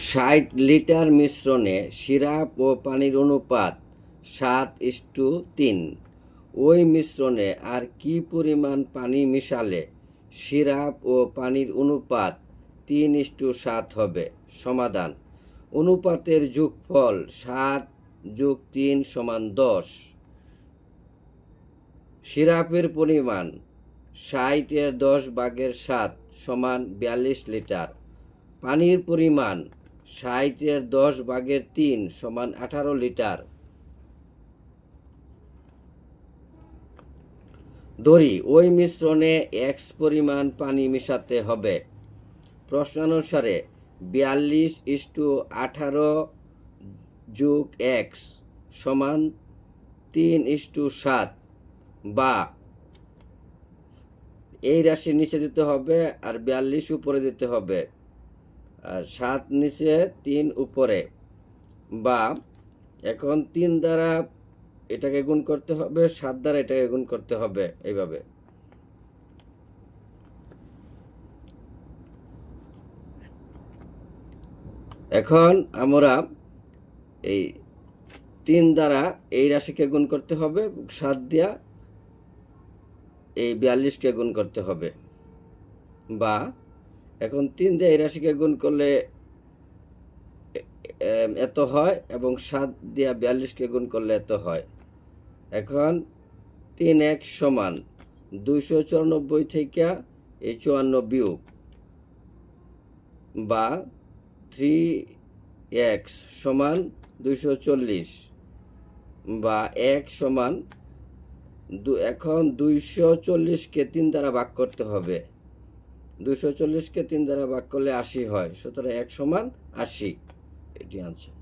ষাট লিটার মিশ্রণে সিরাপ ও পানির অনুপাত সাত ইস্টু তিন। ওই মিশ্রণে আর কি পরিমাণ পানি মিশালে সিরাপ ও পানির অনুপাত তিন ইস্টু সাত হবে? সমাধান। অনুপাতের যোগফল সাত যোগ তিন সমান দশ। সিরাপের পরিমাণ ষাটের দশ ভাগের সাত সমান বিয়াল্লিশ লিটার। পানির পরিমাণ ষাটের দশ ভাগের তিন সমান আঠারো লিটার। দড়ি ওই মিশ্রণে এক্স পরিমাণ পানি মেশাতে হবে। প্রশ্নানুসারে বিয়াল্লিশ ইস্টু আঠারো যোগ এক্স সমান তিন ইস্টু সাত বা এই রাশি নিচে দিতে হবে আর বিয়াল্লিশ উপরে দিতে হবে। সাত নিচে, তিন উপরে। বা এখন তিন দ্বারা এটাকে গুণ করতে হবে, সাত দ্বারা এটাকে গুণ করতে হবে এইভাবে। এখন আমরা এই তিন দ্বারা এই রাশিকে গুণ করতে হবে, সাত দিয়া এই বিয়াল্লিশকে গুণ করতে হবে। বা এখন তিন দিয়ে এই রাশিকে গুণ করলে এত হয় এবং সাত দিয়া বিয়াল্লিশকে গুণ করলে এত হয়। এখন তিন এক সমান দুইশো চুরানব্বই থেকে এই চুয়ান্ন বিয়োগ বা থ্রি এক্স সমান দুইশো চল্লিশ বা এক সমান দু, এখন দুইশো চল্লিশকে তিন দ্বারা ভাগ করতে হবে। দুইশো চল্লিশকে তিন দ্বারা ভাগ করলে আশি হয়। সুতরাং এক সমান আশি। এটি আনসার